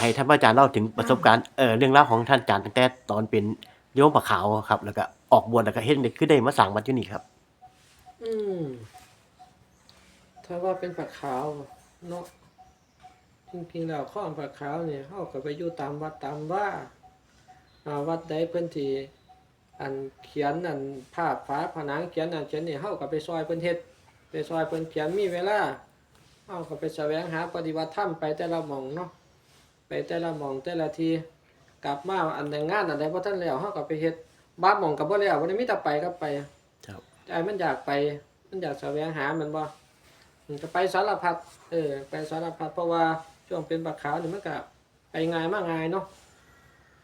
ากให้ท่านพระอาจารย์เล่าถึงประสบการณ์เออเรื่องราวของท่านอาจารย์ตั้งแต่ตอนเป็นโยมปะขาวครับ แล้วก็ออกบวชแล้วก็เฮ็ดได้คือได้มาสร้างวัดอยู่นี่ครับ อืม ถ้าว่าเป็นผักขาวเนาะจริงๆแล้วข้อผักขาวเนี่ยเขาก็ไปอยู่ตามวัดตามว่าอ่าวัดใดเพิ่นที่อันเขียนอันภาพฝาผนังเขียนอันเขียนนี่เฮาก็ไปซอยเพิ่นเฮ็ดไปซอยเพิ่นเขียนมีเวลาเฮาก็ไปแสวงหาปฏิบัติธรรมไปแต่ละหม่องเนาะ ไปแต่ละหม่องแต่ละทีกลับมาอันใดงานอันใดบ่ทันแล้วเฮาก็ไปเฮ็ดบางหม่องก็บ่แล้วบ่ได้มีแต่ไปก็ไปครับใจมันอยากไป มันอยากแสวงหามันบ่มันจะไปสารพัดเออไปสารพัดเพราะว่าช่วงเป็นบักขาวนี่มันก็ไปง่ายมากง่ายเนาะ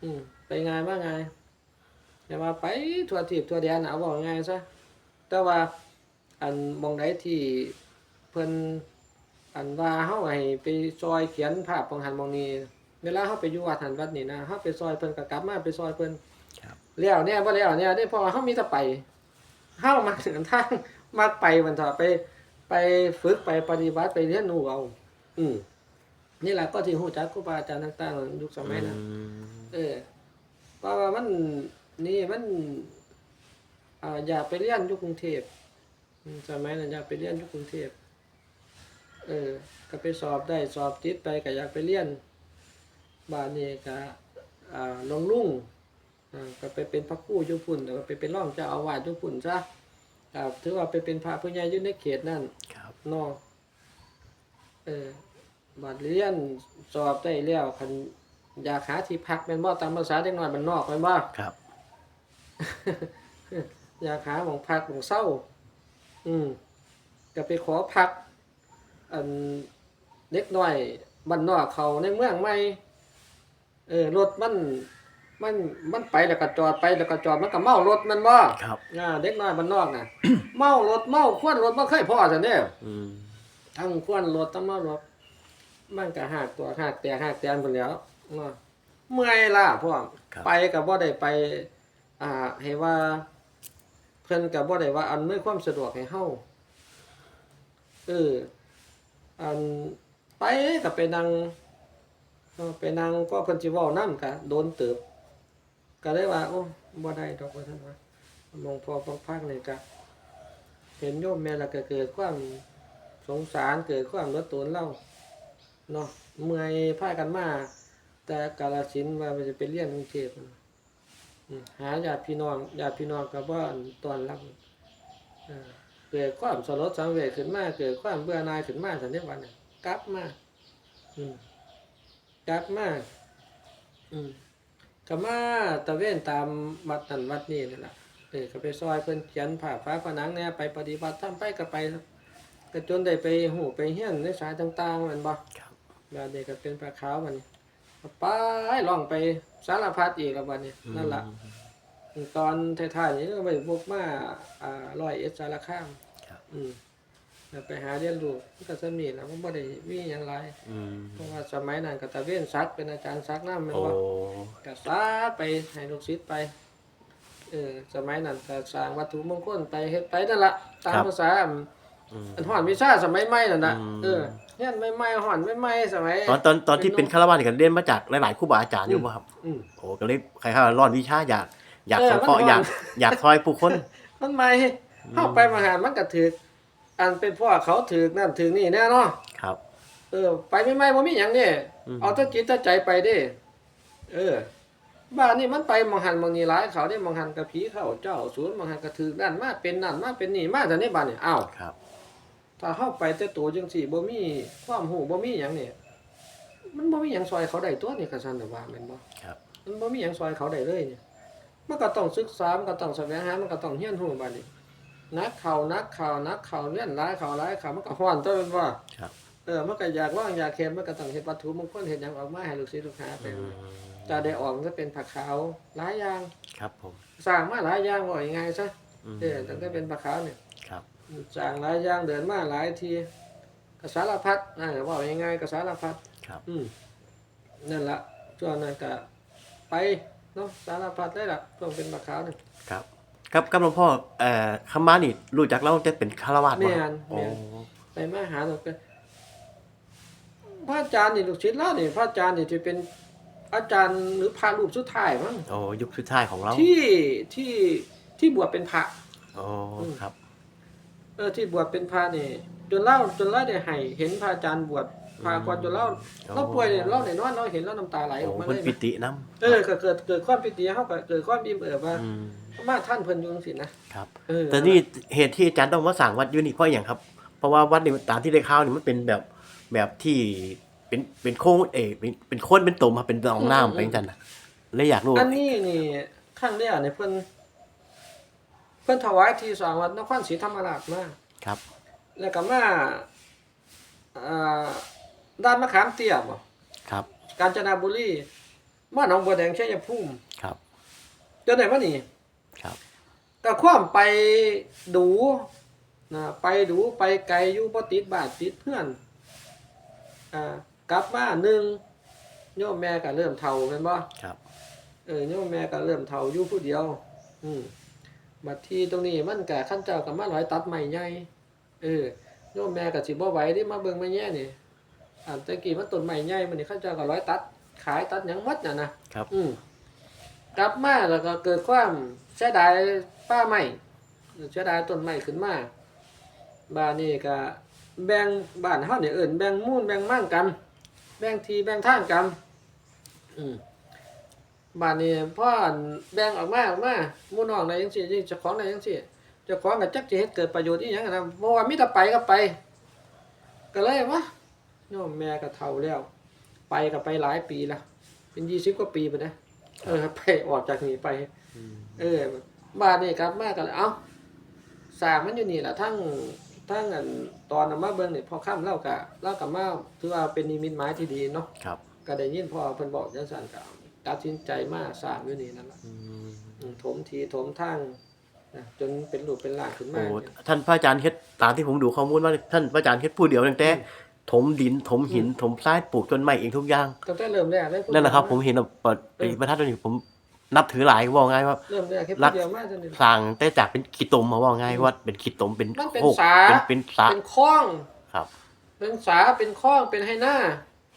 อืมไปง่ายมากง่ายแต่ว่าไปทั่วทิพย์ทั่วแดนน่ะเอาบอกง่ายซะแต่ว่าอันหมองใดที่เพิ่นอันว่าเฮาให้ไปซอยเขียนภาพของหันหมองนี้ เวลาเฮาไปอยู่วัดหันวัดนี่นะเฮาไปซอยเพิ่นก็กลับมาไปซอยเพิ่นครับแล้วเนี่ยบ่แล้วเนี่ยได้เพอเฮามีแต่ไปเฮ้ามาถึงทางมาไปมันเถอะไป ไปฝึกไปปฏิบัติไปเรียนรู้เอาอืมนี่แหละก็ที่หูจักครูบาอาจารย์ต่างๆยุคสมัยนั้นอืมเออเพราะว่ามันนี่มันอ่าอยากไปเรียนอยู่กรุงเทพอืมสมัยนั้นอยากไปเรียนอยู่กรุงเทพเออก็ไปสอบได้สอบติดไปก็อยากไปเรียน บ้านนี้ก็อ่าลงลุ่งอ่าก็ไปเป็นพระครูอยู่พุ่นแล้วก็ไปเป็นรองเจ้าอาวาสอยู่พุ่นซะครับถือว่าไปเป็นพระผู้ใหญ่อยู่ในเขตนั่นครับเนอกเออบัดเรียนสอบได้แล้วคันอยากหาที่พักแม่นบ่ตามภาษาเด็กน้อยบ้านนอกแม่นบ่ครับ อยากหาหมองพักหมองเศร้า อืมก็ไปขอพัก อันเล็กน้อยบ้านนอกเขาในเมืองใหม่ เออรถมันมันมันไปแล้วก็จอดไปแล้วก็จอดมันก็เมารถแมันบ่ครับ อ่าเด็กน้อยบ้านนอกน่ะ เมารถเมาควนรถบ่เคยพอซั่นเด้อืมทั้งควนรถทั้งเมารถมันก็หักตัวหักแต่หักแตนพุ่นแหล้วเนาะเมื่อยล่ะพวกครับ ไปก็บ่ได้ไป อ่าให้ว่า เพิ่นก็บ่ได้ว่าอันไม่ความสะดวกให้เฮาเอออันไปก็ไปนั่งเออ ไปนั่งก็เพิ่นสิเว้านำก็โดนเติบก็เลยว่า โอ้บ่ได้ดอกว่าซั่นว่าหลวงพ่อฟังพักนี่ก็เห็นโยมแม่ล้วก็เกิดความสงสารเกิดความลดตนเล่าเนาะเมื่อยพากันมาแต่กาลสินว่ามันจะไปเรียนกรุงเทพหาญาติพี่น้องญาติพี่น้องกับว่าตอนรับเกิดความสลดสังเวชขึ้นมาเกิดความเบื่อหน่ายขึ้นมาสันนิวันน่ะกลับมา อืม กลับมาอืมก็มาตะเวนตามวัดนั่นวัดนี้นี่แหละเออก็ไปซอยเพิ่นเขียนผ่าฟ้าผนังเนี่ยไปปฏิบัติทำไปก็ไปก็จนได้ไปหูไปเฮียนในสายต่างๆแมันบ่ครับแล้วเด็กก็เป็นปลาขาวมันนี่ไปล่องไปสารพัดอีกแล้ววันนี้นั่นล่ะตอนท้ายๆนี่ก็ไปบุกมาอ่าร้อยเอ็ดสารคามครับ อืมแล้ว ไปหาเรียนรู้มันก็สนิทแล้วมันบ่ได้มีหยังหลายอืมเพราะว่าสมัยนั้นก็ตะเวนซักเป็นอาจารย์ซักน้ำแมันโอ้บ่ก็ซักไปให้ลูกศิษย์ไปเออสมัยนั้นก็สร้างวัตถุมงคลไปเฮ็ดไปนั่นล่ะตามภาษาอืม อันฮ้อนวิชาสมัยใหม่นั่นน่ะอืม เออเฮียนใหม่ๆฮ้อนใหม่ๆสมัย ตอนตอนตอนที่เป็นคารวาสนี่ก็เรียนมาจากหลายๆครูบาอาจารย์อยู่บ่ครับอืม โอ้ก็เลยใครเขาร้อนวิชาอยากอยากเออสงเคราะห์มันร้อน อยากอยากซอยผู้คน มันใหม่เฮาไปมหามันก็ถือ อันเป็นพ่อเขาถือนั่นถือนี่แน่เนาะครับ เออ ไปไม่ไม่บ่มีหยังเด้อืม เอาแตะจิตแตะใจไปเด้เออ บ้านนี่มันไปมองหันมองนี่หลายเขาได้มองหันกับผีเข้าเจ้าศูนย์มองหันกระถือนั่นมาเป็นนั่นมาเป็นนี่มาแต่ในบ้านนี่อ้าว ครับ ถ้าเข้าไปแต่ตัวจังสี่บ่มีความหูบ่มีหยังเนี่ยมันบ่มีหยังซอยเขาได้ตัวนี่ก็ซั่นน่ะว่าแม่นบ่ครับ มันบ่มีหยังซอยเขาได้เลยเนี่ยมันก็ต้องศึกษามันก็ต้องแสวงหามันก็ต้องเรียนรู้บัดนี้ นักข่าวนักข่าวนักข่าวเรียนหลายข่าวหลายข่าวมันก็ฮ้อนตัวเป็นว่าครับ เออมันก็อยากว่างอยากเห็นมันก็ต้องเห็นวัตถุมงคลเห็นอย่างออกมาให้ลูกศิษย์ลูกหาไปอืมจะได้ออกมันก็เป็นผักขาวหลายอย่างครับผมสร้างมาหลายอย่างว่ายังไงซะอืมเออตั้งแต่เป็นผักขาวเนี่ยครับสร้างหลายอย่างเดินมาหลายทีกสารพัดอ่าว่ายังไงกสารพัดครับ อืมนั่นละช่วงนั้นก็ไปเนาะสารพัดได้ละช่วงเป็นผักขาวเนี่ยครับ ครับครับหลวงพ่อเอ่อคำมานี่รู้จักเราจะเป็นคารวาสบ่แม่นโอ้แม่น ไปมาหาเราก็พระอาจารย์นี่ลูกศิษย์เรานี่พระอาจารย์นี่จะเป็นอาจารย์หรือพระรูปสุดท้ายมั้งโอ้ยุคสุดท้ายของเราที่ที่ที่บวชเป็นพระ โอ้ครับ เออที่บวชเป็นพระนี่จนเล่าจนเล่าได้ให้เห็นพระอาจารย์บวช พระก่อนจนเล่าอ๋อเราป่วยเนี่ยเล่าในนอนเราเห็นแล้วน้ำตาไหลอโอ้อกมาเพิ่นเลยปินะตินํเออก็เกิดเกิดความปิติเฮาก็เกิดความอิ่มเอิบว่าอืมมาท่านเพิ่นอยู่จังซี่นะครับ เออแต่นี่เหตุที่อาจารย์ต้องมาสั่งวัดอยู่นี่เพราะอย่างครับ เพราะว่าวัดนี่ตามที่ได้ข่าวนี่มันเป็นแบบแบบที่เป็นเป็นโค้งเอยเป็นเป็นโค้นเป็นตุ่มครับเป็นหนองน้ำไปจังซั่นน่ะเลยอยากรู้อันนี้นี่ครั้งแรกเนี่ยเพิ่นเพิ่นถวายที่สร้างวัดนครศรีธรรมราชมา ครับ แล้วก็มาอ่า ด้านมะขามเตี้ยบ่ครับ กาญจนบุรีมาหนองบัวแดงชัยภูมิครับจนได้มานี่ครับก็ความไปดูนะไปดูไปไกลอยู่บ่ติดบ้านติดเพื่อนอ่ากลับมาหนึ่งโยมแม่ก็เริ่มเฒ่าแม่นบ่ครับ เออโยมแม่ก็เริ่มเฒ่าอยู่ผู้เดียว อืมบัดที่ตรงนี้มันก็ขั้นเจ้าก็มาร้อยตัดใหม่ใหญ่เออโยมแม่ก็สิบ่ไหวที่มาเบิ่งมาแย่นี่ อันตะกี้มันต้นใหม่ใหญ่มันนี่ขั้นเจ้าก็ร้อยตัด ขายตัดหยังหมดน่ะนะครับ อืมกลับมาแล้วก็เกิดความเสียดายป้าใหม่เสียดายต้นใหม่ขึ้นมาบ้านนี้ก็แบ่งบ้านเฮานี่เอิ้นแบ่งมูลแบ่งมั่งกัน แบ่งทีแบ่งทางกันอืมบ้านนี้พ่อแบ่งออกมาออกมาหมู่น้องได้จังซี่เจ้าของได้จังซี่เจ้าของก็จักสิเฮ็ดเกิดประโยชน์อีหยังอะนะเพราะว่ามีแต่ไปก็ไป ก็เลยวะ โยมแม่ก็เฒ่าแล้ว ไปก็ไปหลายปีละเป็น20กว่าปีไปนะเออไปออกจากนี่ไปอืมเออบ้านนี้กลับมาก็เลยเอ้าสร้างมันอยู่นี่ล่ะทั้งทั้งอันตอนเอามาเบิ่งนี่พอค่ำเล่าก็เล่าก็มาถือว่าเป็นนิมิตหมายที่ดีเนาะครับก็ได้ยินพ่อเพิ่นบอกจังซั่นก็ตัดสินใจมาสร้างอยู่นี่นั่นล่ะอืมอืมถมทีถมทางนะจนเป็นรูปเป็นร่างขึ้นโอ้มาเนี่ยท่านพระอาจารย์เฮ็ดตามที่ผมดูข้อมูลว่าท่านพระอาจารย์เฮ็ดผู้เดียวตั้งแต่ ถมดินถมหินถมทรายปลูกต้นไม้เองทุกอย่างตั้งแต่เริ่มแรกเลยนั่นแหละครับ ผมเห็นแบบเปิดไอ้พระธาตุนี้ผมนับถือหลายว่าง่ายว่าเริ่มแรกแค่รัผู้กเดียวมาจนนี่สร้างแต่จากเป็นขี้ตมมาว่าง่ายว่าเป็นขี้ตมเป็นมันเป็นโคกสาเป็นเป็นสระเป็นคลองครับ เป็นสาเป็นคลองเป็นให้หน้า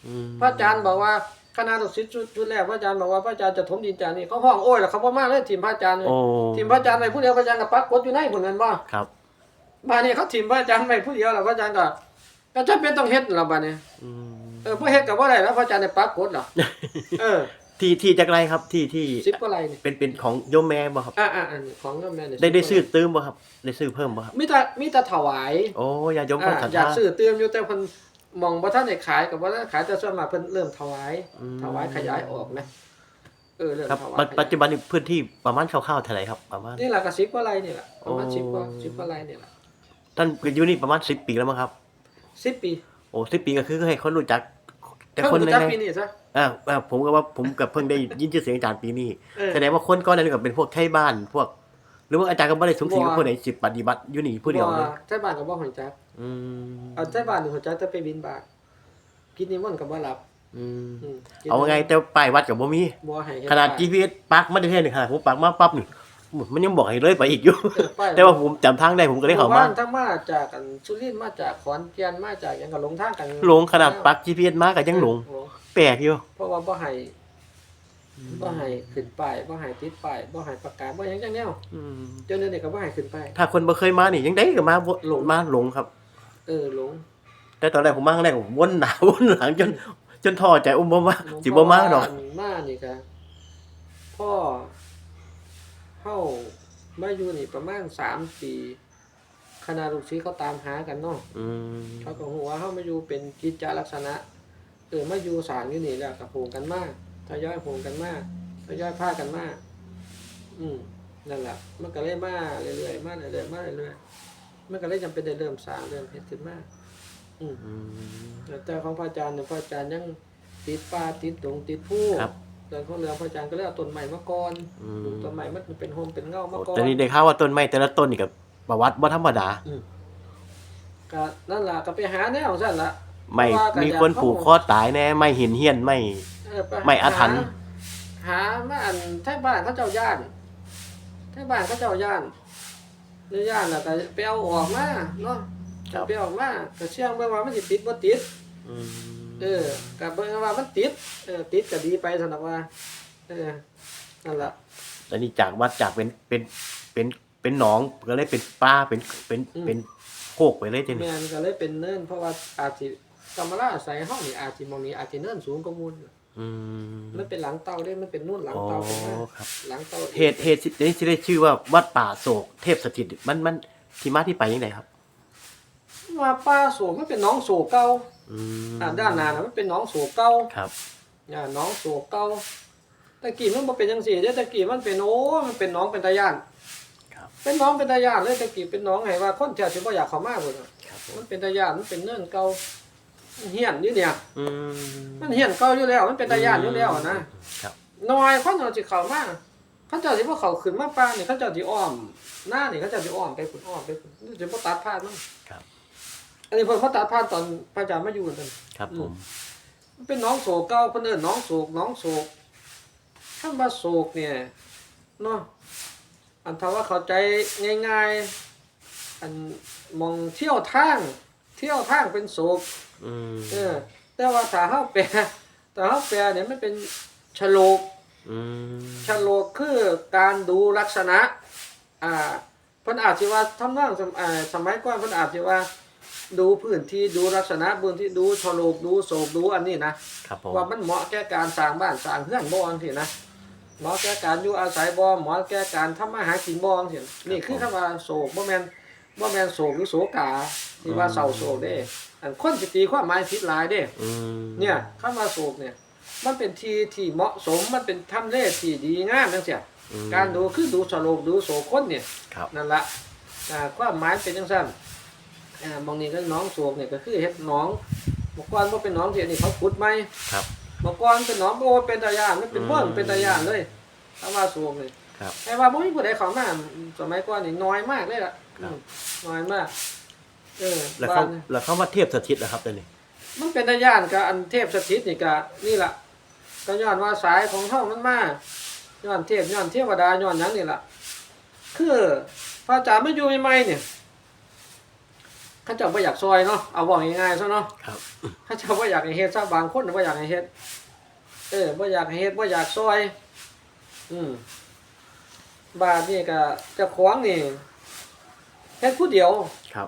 อืมพระอาจารย์บอกว่าคณะลูกศิษย์ชุดชุดแรกพระอาจารย์บอกว่าพระอาจารย์จะถมดินจากนี่เขาห้องโอ้ยแล้วเขาบ่มาเลยทีมพระอาจารย์เลยโอ้ทีมพระอาจารย์ไปผู้เดียวพระอาจารย์ก็ปักกดอยู่ในผลนั้นบ่ครับบ้านนี้เขาทีมพระอาจารย์ไปผู้เดียวแล้วพระอาจารย์ก็ ก็จำเป็นต้องเฮ็ดล่ะบัดนี้อืมเออบ่เฮ็ดก็บ่ได้แล้วพระอาจารย์ได้ปักกดหรอกเออที่ที่จักไรครับที่ที่10กว่าไร่นี่เป็นเป็นของโยมแม่บ่ครับอ่าอ่าอันนี้ของโยมแม่นี่ได้ได้ซื้อตื้มบ่ครับได้ซื้อเพิ่มบ่ครับมีแต่มีแต่ถวายโอ้ยาโยมอ่าคนศรัทอยากธาซื้อเติมอยู่แต่เพิ่นมองบ่ทันได้ขายกับบ่ทันขายแต่ส่วนมากเพิ่นเริ่มถวายอืมถวายขยายออกนะเออเริ่มครับถวายปัจปัจจุบันนี้พื้นที่ประมาณคร่าวๆเท่าไหร่ครับประมาณนี่แหละก็10กว่าไร่นี่แหละประมาณโอ้10กว่า10กว่าไร่นี่แหละท่านอยู่นี่ประมาณ10ปีแล้วมั้งครับ 10ปีโอ้10ปีก็คือให้คนรู้จัก แต่เพิ่งคนรู้ในจักในปีนี้ซะอ่าอ่าผมก็ว่าผมกับเพิ่งได้ยินชื่อเสียงอาจารย์ปีนี้เออแสดงว่าคนก้อนนั้นก็เป็นพวกไทยบ้านพวก หรือว่าอาจารย์ก็ไม่ได้สมศรีกับบ่ผู้ใดสิปฏิบัติอยู่นี่ผู้เดียวเลยบ่ใช่บ้านก็บ่ฮู้จักอืมเอาใช่บ้านนี่ฮู้จักแต่ไปบินบาตกินนิมนต์ก็บ่รับอืมอืมกินเอาไงแต่ป้ายวัดกับบ่มีบ่ให้เฮ็ขนาดป้ย GPS ปักมาได้แค่นี่ขนาดผมปักมาปั๊บนี่ มันยังบอกให้เลยไปอีกอยู่เออป้ายแต่ว่าผมจำทางได้ผมก็เลยเข้ามาบ้นทั้งมาจากอันสุรินทร์มาจากขอนแก่นมาจากหยังก็หลงทางกันหลงขนาดปัก GPS มาก็ยังหลงเออแปลกอยู่เพราะว่าบ่ให้บ่ให้ขึ้นป้ายบ่ให้ติดป้ายบ่ให้ประกาศบ่หยังจังแนวอืมเจ้าเนี่ยก็บ่ให้ขึ้นป้ายถ้าคนบ่เคยมานี่ยังได้ก็มาบ่หลงมาหลงครับ เออหลง แต่ตอนแรกผมมาครั้งแรกผมวนหน้าวนหลังจน จนท้อใจอุ้มบ่มาสิบ่มาดอกเพระว่มานี่ก็พ่อ เฮามาอยู่นี่ประมาณ3ปีคณะลูกศิษย์เขาตามหากันเนาะอืมเขาก็ฮู้ว่าเฮามาอยู่เป็นกิจจลักษณะเออมาอยู่สร้างอยู่นี่แล้วก็โหงกันมาทยอยโหงกันมาทยอยพากันมาอืมนั่นแหละมันก็เลยมาเรื่อยๆมาเรื่อยๆมาเรื่อยๆมันก็เลยจำเป็นได้เริ่มสร้างเริ่มเฮ็ดขึ้นมาอืม อืม แต่ของพระอาจารย์เนี่ยพระอาจารย์ยังติดป่าติดดงติดผู้ครับ แต่ของเรือพระอาจารย์ก็เลยเอาต้นใหม่มาก่อนอืม ปลูกต้นใหม่มันเป็นโฮมเป็นเงามาก่อน แต่นี่ได้ข่าวว่าต้นไม้แต่ละต้นนี่ก็ประวัติบ่ธรรมดา ก็นั่นล่ะก็ไปหาแนวซั่นล่ะไม่เพราะว่าก็มีอยากคนเข้าผูกคอตายแน่ไม่หินเฮียนไม่ เออปหไม่อาถรรพ์ หามาอันไทบ้านเขาเจ้าย่านไทบ้านเขาเจ้าย่านเนื้ย่านแล้วก็ไปเอาออกมาเนาะครับไปเอาออกมาก็เชื่องเบิ่งว่ามันสิติดบ่ติด อืม เออกับเบิ่งว่ามันติดเออติดก็ดีไปสำหรับว่า เออนั่นล่ะแล้วนี่จากวัดจากเป็นเป็นเป็นเป็นหนองก็เลยเป็นป้าเป็นเป็นอืม เป็นโคกไปเลยทีนี้แม่นก็เลยเป็นเนินเพราะว่าอาจสิกรรมราชใส่ห้องนี่อาจสิมองนี้อาจสิเนินสูงกว่ามูลอืมมันเป็นหลังเตาเด้มันเป็นนู่นหลังอ๋อเตาเป็นมาครับหลังเตาเหตุเหตุนี้ที่ได้ชื่อว่าวัดป่าโศกเทพสถิตมันมันที่มาที่ไปยังไงครับ ว่าป้าโศกมันเป็นหน้องโศกเก่าอืมอ่าด้านหน้าน่ะมันเป็นหน้องโศกเก่าครับ อ่าหน้องโศกเก่าตะกี้มันบ่เป็นจังซี่เด้ตะกี้มันเป็นโอ้มันเป็นหน้องเป็นตาย่านครับ เป็นหน้องเป็นตาย่านเลยตะกี้เป็นหน้องไงว่าคนแท้สิบ่อยากเข้ามาพุ่นน่ะครับผมมันเป็นตาย่านมันเป็นเนินเก่ามันเฮียนอยู่เนี่ย อืมมันเฮียนเก่าอยู่แล้วมันเป็นตาย่านอยู่แล้วอะนะ ครับ น้อยคนเอาสิเข้ามาเขาเจ้าสิบ่เข้าขึ้นมาป่านี่เขาเจ้าสิอ้อม หน้านี่เขาเจ้าสิอ้อมไปพุ่นอ้อมไปพุ่นสิบ่ตัดพาดมันครับ อันนี้เพิ่นเขาตัดพาดตอนพระอาจารย์มาอยู่นั่นครับผม มันเป็นหน้องโศกเก่าเพิ่นเอิ้นหน้องโศกหน้องโศกคำว่าโศกเนี่ยเนาะอันถ้าว่าเข้าใจง่าย ๆ อันมองเที่ยวทาง เที่ยวทางเป็นโศกอืมเออแต่ว่าถ้าเฮาแปลถ้าเฮาแปลเนี่ยมันเป็นฉโลกอืมฉโลกคือการดูลักษณะ อ่าเพิ่นอาจสิว่าทำนองสมอ่าสมัยก่อนเพิ่นอาจสิว่า ดูพื้นที่ดูลักษณะพื้นที่ดูฉโลกดูโศกดูอันนี้นะครับผมว่ามันเหมาะแก่การสร้างบ้านสร้างเรือนบ่จังซี่นะเหมาะแก่การอยู่อาศัยบ่เหมาะแก่การทำมาหากินบ่จังซี่นี่คือคำว่าโศกบ่แม่นบ่แม่นโศกหรือโศกาที่ว่าเศร้าโศกเด้ อันคนสิตีความหมายผิดหลายเด้อืมเนี่ยคำว่าโศกเนี่ย มันเป็นที่ที่เหมาะสมมันเป็นทำเลที่ดีงามจังซี่อืมการดูคือดูสโลกดูโศกคนเนี่ยครับนั่นละอ่าความหมายเป็นจังซั่น อ่ามองนี่ก็หน้องโศกเนี่ยก็คือเฮ็ดหนองเมื่อก่อนบ่เป็นหนองที่อันนี้เขาขุดใหม่ครับเมื่อก่อนเป็นหนองโอ้เป็นตาย่านมันเป็นเบิ่งอืมเป็นตาย่านเลยคำว่าโศกเลยครับแต่ว่าบ่มีผู้ใดเข้ามาสมัยก่อนนี่น้อยมากเลยล่ะครับอืมน้อยมาก เออแล้วบ้าเขานแล้วเขามาเทพสถิตเหรอครับตัวนี้มันเป็นตาย่านกับอันเทพสถิตนี่ก็นี่ล่ะก็ย้อนว่าสายของเฮามันมาย้อนเทพย้อนเทวดาย้อนหยังนี่ล่ะคือพระอาจารย์มาอยู่ใหม่ๆเนี่ยเขาเจ้าบ่อยากซอยเนาะเอาบอกง่ายๆซะเนาะครับเขาเจ้าบ่อยากให้เฮ็ดซะบางคนบ่อยากให้เฮ็ดเออบ่อยากให้เฮ็ดบ่อยากซอย อืมบาดนี่ก็เจ้าของนี่เฮ็ดผู้เดียวครับ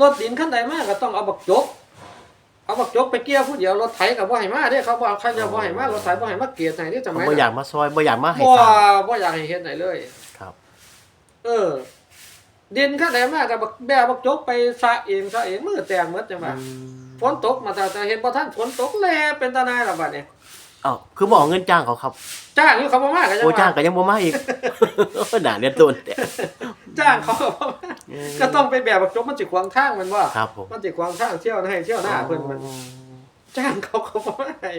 รถดินคันใดมาก็ต้องเอาบักจกเอาบักจกไปเกี่ยวผู้เดียวรถไถก็บ่ให้มาเด้เขาบ่ใครจะบ่ให้มารถไถบ่ให้มาเกียรให้เด้สเขามัยบ่นั้นอยากมาซอยบ่อยากมาให้บ่สร้างบ่อยากให้เฮ็ดไหนเลย ครับ เออ ดินคันใดมาก็บักแบกบักจกไปสระเองสระเองมือแตกหมดจังว่าอืมฝนตกมาแต่แต่เห็นบ่ทันฝนตกแลเป็นตาหนายล่ะบัดนี้อ้าวคือบ่เอาเงินจ้างเขาครับ จ้างอยู่เขาบ่มาก็ยังโอ้จ้างว่าก็ยังบ่มาอีกหนาเรียนตัวเนี่ยจ้างเขาก็บ่มาก็ต้องไปแบกบักจกมันสิขวางทางแมันว่าครับผมมันสิขวางทางเที่ยวให้เที่ยวหน้าเพิ่นมัน จ้างเขาเขาบ่ให้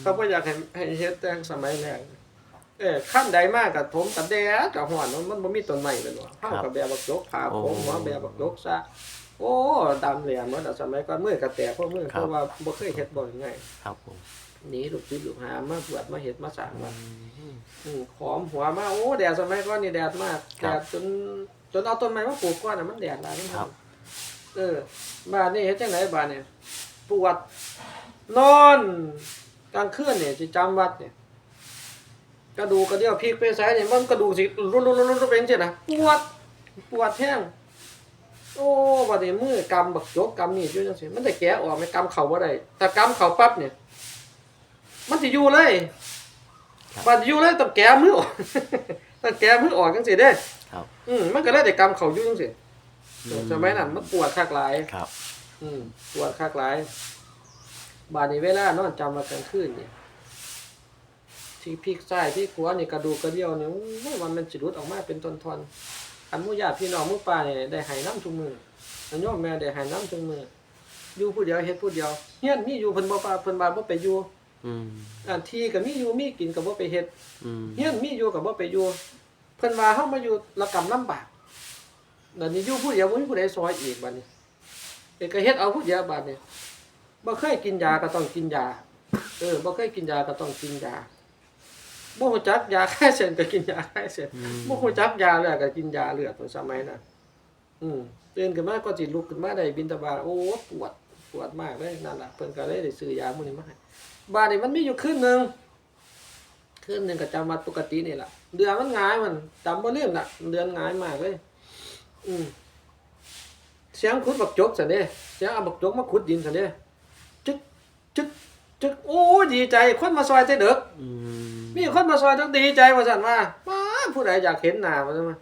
เขาบ่อยากให้ให้เฮ็ดแต่งสมัยแรก เออขั้นใดมากกับผมกับแดดกับหอนมันมันบ่มีต้นไม้เลยว่ะเฮากับแบบบักจกพาผมหัวแบบบักจกซะโอ้ดำเหลียนหมดอะสมัยก่อนมือก็แตกเพราะมือเพราะว่าบ่เคยเฮ็ดบ่ง่ายครับผมหนีลูกศิษย์ลูกหามาบวชมาเฮ็ดมาสร้างว่าอืมหอมหัวมาโอ้แดดสมัยก่อนนี่แดดมากแดดจนจนเอาต้นไม้มาปลูกก่อนน่ะมันแดดหลายมันครับเออบ้านนี่เฮ็ดจังไดบ้านเนี่ยปวดนอนกลางคืนเนี่ยสิจำวัดเนี่ย กระดูกกระเดี่ยวพลิกไปซ้ายเนี่ยมันกระดูกสิรุนรุนรุนรุนเป็นจังนะปวดปวดแห้งโอ้บัดนี้มือกำบักจกกำนี่อยู่จังซี่มันได้แกะออกไหม่กำเข่าบ่ได้ถ้ากำเข่าปั๊บเนี่ย มันสิอยู่เลยครับบัดอยู่เลยต้องแกะมือออกต้องแกะมือออกจังซี่เด้ครับ อืมมันก็เลยได้กำเข่าอยู่จังซี่สมัยนั้นมันปวดคักหลายครับ อืมปวดคักหลายบาดนี้เวลานอนจำมากลางคืนเนี่ย ที่พลิกซ้ายที่ขวานี่กระดูกกระเดี่ยวเนี่ยโอ้ยมันมันสิหลุดออกมาเป็นตอนๆอันหมู่ญาติพี่น้องหมู่ป้าเนี่ยได้ให้น้ำทุกมืออันโยมแม่ได้ให้น้ำทุกมืออยู่ผู้เดียวเฮ็ดผู้เดียวเฮียนมีอยู่เพิ่นบ่ปาเพิ่นบาบ่ไปอยู่อืมอันที่ก็มีอยู่มีกินก็บ่ไปเฮ็ดอืมเฮียนมีอยู่ก็บ่ไปอยู่เพิ่นว่าเฮามาอยู่ระกำลำบากเดี๋ยวนี้อยู่ผู้เดียวบ่มีผู้ใดซอยอีกบัดนี้เอกก็เฮ็ดเอาผู้เดียวบัดนี้บ่เคยกินยาก็ต้องกินยา เออบ่เคยกินยาก็ต้องกินยา บ่ฮู้จักยาคลายเส้นก็กินยาคลายเส้นอืม บ่ฮู้จักยาเลือดก็กินยาเลือดตอนสมัยนั้นอืมตื่นขึ้นมาก็สิลุกขึ้นมาได้บิณฑบาตโอ้ปวดปวดมากเลยนั่นล่ะเพิ่นก็เลยได้ซื้อยามื้อนี้มาให้บ้านนี้มันมีอยู่คืนหนึงคืนหนึงก็จำวัดปกตินี่ล่ะเดือนมันหงายมันจำบ่ลืมล่ะ เดือนหงายมากเลย อืม เสียงขุดบักจกซั่นเด้เสียงเอาบักจกมาขุดดินซั่นเด้จึกจึก จึกโอ้ยดีใจคนมาซอยแต่เด็กอืมมีคนมาซอยต้องดีใจว่าซั่นว่าว้าผู้ใดอยากเห็นหน้าว่าซั่นว่า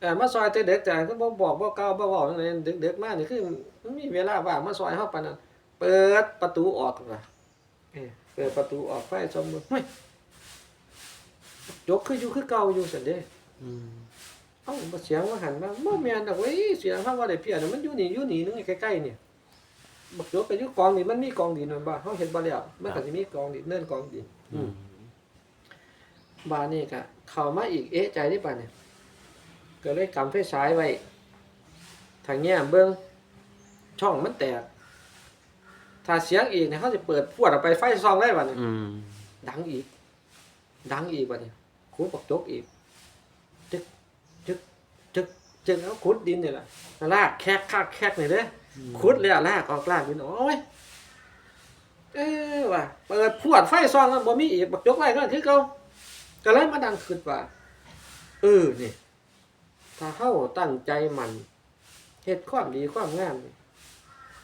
เออมาซอยแต่เด็กแต่ก็บ่บอกบ่กล่าวบ่เว้าจังได๋เด็กๆมานี่คือมันมีเวลาว่างมาซอยเฮาปานนั้นเปิดประตูออกว่าเออเปิดประตูออกไฟส่องมือเฮ้ยยกคืออยู่คือเก่าอยู่ซั่นเด้อืมเอ้าบ่เสียงว่าหันมาบ่แม่นดอกเว้ยเสียงเฮาว่าได้เพี้ยนมันอยู่นี่อยู่นี่นึงใกล้ๆนี่ บักยกไปอยู่กองนี่มันมีกองดินแม่นบ่เฮาเห็นบ่แล้วมันก็สิมีกองดินเนินกองดินอืมบานนี่ก็เข้ามาอีกเอ๊ะใจนี่ป่ะเนี่ยก็เลยกำไฟฉายไว้ทางเงี้ยเบิ้งช่องมันแตก ถ้าเสียงอีกเนี่ยเขาจะเปิดพวดออกไปไฟซองได้ป่ะเนี่ยอืมดังอีก ดังอีกป่ะเนี่ยคูปักจกอีกจึกจึกจึกจึกแล้วขุดดินเนี่ยแหละลากแคกคากแคกเนี่ยเด้อ ขุดเลยอะลากออกลากดินโอ้ยเอ้ว่ะเปิดพวดไฟซองแล้วบ่มีอีกบักจกไว้ก็คือเก่าก็เลยมาดังคิดว่าเออนี่ถ้าเฮาตั้งใจมันเฮ็ดความดีความงามนี่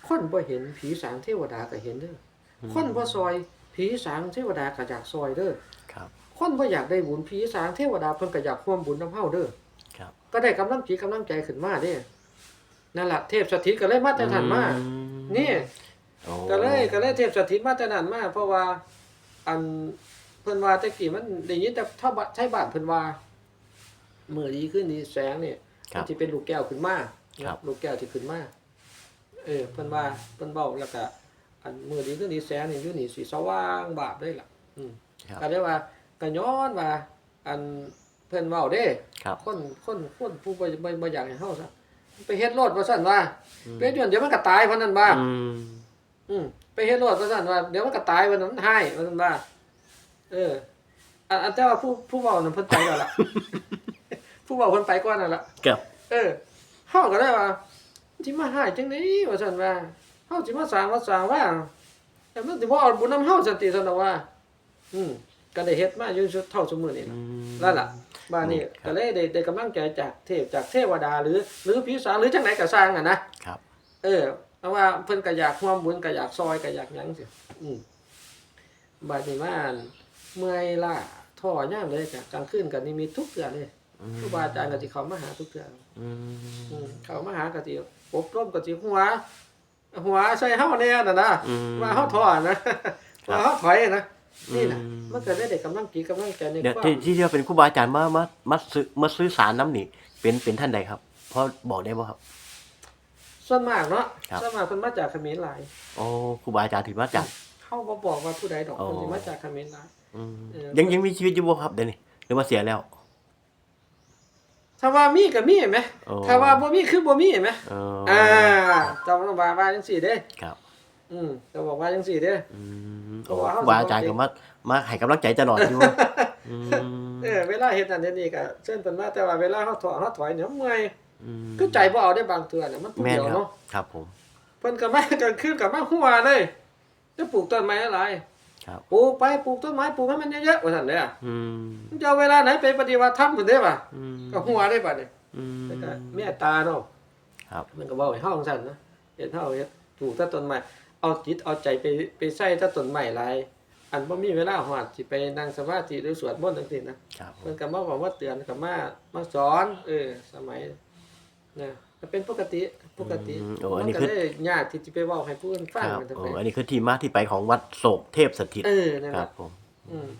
คนบ่เห็นผีสางเทวดาก็เห็นเด้ออคนบ่ซอย ผีสางเทวดาก็อยากซอยเด้อครับคนบ่อยากได้บุญผีสางเทวดาเพิ่นก็อยากร่วมบุญนำเฮาเด้อครับ ก็ได้กำลังจิตกำลังใจขึ้นมาเด้ นั่นล่ะเทพสถิตก็เลยมาแต่ท่านมาอืนี่โอ้ก็เลยก็เลยเทพสถิตมาแต่นั้นมาเพราะว่า อันเพิ่นว่าแตะกี้มันได้ยินแต่ถ้าบ้านใช้บ้านเพิ่นว่ามื้อดีขึ้นนี่แสงนี่ครัมับนสิเป็นลูกแก้วขึ้นมาครับลูกแก้วที่ขึ้นมาเออเพิ่นว่าเพิ่นเว้าแล้วก็อันมื้อดีขึ้นนี่แสงนี่อยู่นี่สิสว่างบาบเลยล่ะ อืมครับก็เลยว่าก็ย้อนว่าอันเพิ่นเว้าเด้ครับคนคนคนผู้บ่บ่บ่อยากให้เฮาซะ ไปเฮ็ดโลดว่าซั่นว่าอืมไปเฮ็ดย้อนเดี๋ยวมันก็ตายเพราะนั้นว่าอืมอืมไปเฮ็ดโลดว่าซั่นว่าเดี๋ยวมันก็ตายวันนั้นให้ว่าซั่นว่าเอออันอันแต่ว่าผู้ผู้เว้านั่นเพิ่นไปแล้วล่ะผู้เว้าเพิ่นไปก่อนนั่นล่ะครับเออเฮาก็ได้ว่าสิมาให้จังได๋ว่าซั่นว่าเฮาสิมาสร้างว่าสร้างว่าแต่มันสิบ่เอาบุญนำเฮาสันติซั่นดอกว่า อืม ก็ได้เฮ็ดมาอยู่เท่าซุมื้อนี้อืล่ะมนั่นล่ะบ้านนี้ครับก็เลยได้ได้กำลังใจจากเทพจากเทวดาหรือ หรือผีสางหรือจังไดก็สร้างอะนะครับ เออเพราะว่าเพิ่นก็อยากร่วมบุญก็อยากซอยก็อยากหยังสิอืมบาดนี้ว่าอั่นเมื่อยล้าท้อย่ามเลยจ้ะกลางคืนก็นิมิตทุกเทื่อเลยอืมครูบาอาจารย์ก็สิเข้ามาหาทุกเทื่ออือืมมเข้ามาหาก็สิอบรมก็สิหัว หัวใส่เฮาแน่น่ะนะอืมว่าเฮาท้อนะครับว่าเฮาถอยนะ นี่น่ะอืมมันก็ได้ได้กำลังจิตกำลังใจในเดี๋ยวความที่ที่เรียกเป็นครูบาอาจารย์มามามาซื้อมาซื้อสารน้ำนี่เป็นเป็นท่านใดครับพอบอกได้บ่ครับ ส่วนมากเนาะครับ ส่วนมากเพิ่นมาจากเขมรหลาย โอ้ครูบาอาจารย์ถือมาจากเขาบ่บอกว่าผู้ใดดอกอ๋อคนที่มาจากเขมรหลาย อืมเออ ยังยังมีชีวิตอยู่บ่ครับเดี๋ยวนี้หรือว่าเสียแล้ว ถ้าว่ามีก็มีเห็นไหมโอ้ถ้าว่าบ่มีคือบ่มีเห็นไหมอ๋ออ่าเจ้าต้องว่าว่าจังซี่เด้ ครับ อืมเจ้าบอกว่าจังซี่เด้อืมเพโอ้ราะว่าครูบาอาจารย์ก็มามาให้กำลังใจตลอดอยู่อืมเออเวลาเฮ็ดนั่นเฮ็ดนี่ก็เช่นเพิ่นว่าแต่ว่าเวลาเฮาถอยเฮาถอยเนี่ยเมื่อยอืมคือใจบ่เอาได้บางเทื่อเนี่ยมันผู้แม่นเดียวครับ เนาะครับผม เพิ่นก็มากลางคืนก็มาหัวเลยจะปลูกต้นไม้อะไรครับ ปลูกไปปลูกต้นไม้ปลูกให้มันเยอะๆว่าซั่นเด้ออืมมึงจะเอาเวลาไหนไปปฏิบัติธรรมพุ่นเด้ป่ะอืมก็หัวได้ป่ะเนี่ยอืมแล้วก็เมตตาเนาะ ครับ มันก็บอกให้เฮาจังซั่นนะเฮ็ดเฮาเฮ็ดปลูกแต่ต้นไม้ เอาจิตเอาใจไปไปใส่แต่ต้นไม้หลายอันบ่มีเวลาฮอดสิไปนั่งสมาธิหรือสวดมนต์จังซี่นะครับผมเพิ่นก็มาบอกว่าเตือนก็มามาสอน เออ สมัยนะก็เป็นปกติปกติอืมโอ้อัมันนนี้ก็คือ ได้ยากที่จะไปเว้าให้ผู้อื่นฟังครับมันจะโอ้ไปอันนี้คือที่มาที่ไปของวัดโศกเทพสถิตเออนั่นคแหรัละบผม อืม